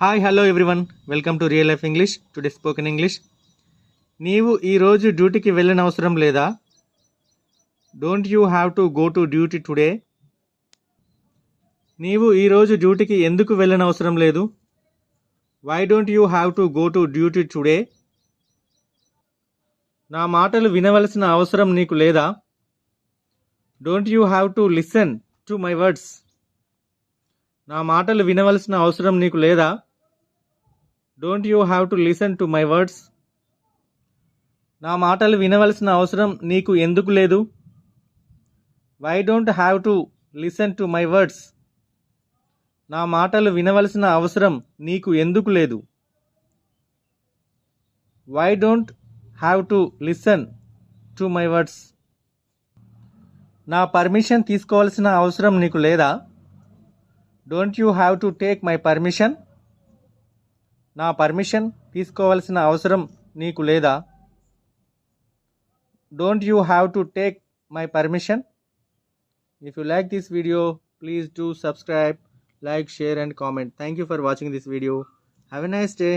Hi hello everyone welcome to real life English today spoken English నీవు ఈరోజు డ్యూటీకి వెళ్ళనవసరం లేదా? Don't you have to go to duty today నీవు ఈరోజు డ్యూటీకి ఎందుకు వెళ్ళనవసరం లేదు? Why don't you have to go to duty today నా మాటలు వినవలసిన అవసరం నీకు లేదా? Don't you have to listen to my words నా మాటలు వినవలసిన అవసరం నీకు లేదా? Don't you have to listen to my words నా మాటలు వినవలసిన అవసరం నీకు ఎందుకు లేదు? Why don't have to listen to my words నా మాటలు వినవలసిన అవసరం నీకు ఎందుకు లేదు? Why don't have to listen to my words నా పర్మిషన్ తీసుకోవాల్సిన అవసరం నీకు లేదా? Don't you have to take my permission నా పర్మిషన్ తీసుకోవాల్సిన అవసరం నీకు లేదా? Don't you have to take my permission if you like this video please do subscribe like share and comment thank you for watching this video have a nice day